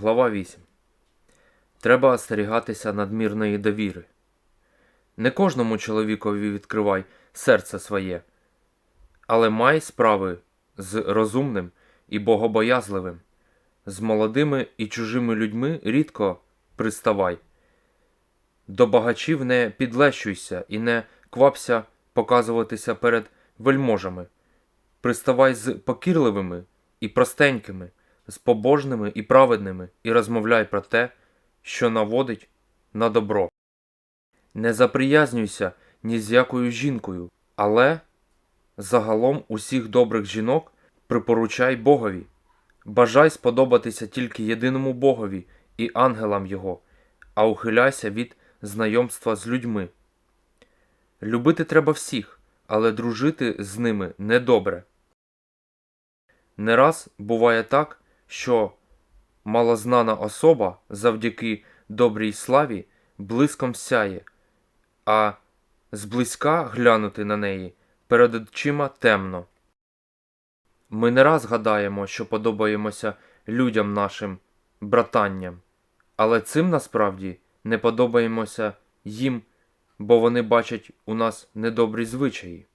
Глава 8. Треба остерігатися надмірної довіри. Не кожному чоловікові відкривай серце своє, але май справи з розумним і богобоязливим, з молодими і чужими людьми рідко приставай. До багачів не підлещуйся і не квапся показуватися перед вельможами. Приставай з покірливими і простенькими, з побожними і праведними, і розмовляй про те, що наводить на добро. Не заприязнюйся ні з якою жінкою, але загалом усіх добрих жінок припоручай Богові. Бажай сподобатися тільки єдиному Богові і ангелам Його, а ухиляйся від знайомства з людьми. Любити треба всіх, але дружити з ними недобре. Не раз буває так, що малознана особа завдяки добрій славі блиском сяє, а зблизька глянути на неї перед очима темно. Ми не раз гадаємо, що подобаємося людям нашим братанням, але цим насправді не подобаємося їм, бо вони бачать у нас недобрі звичаї.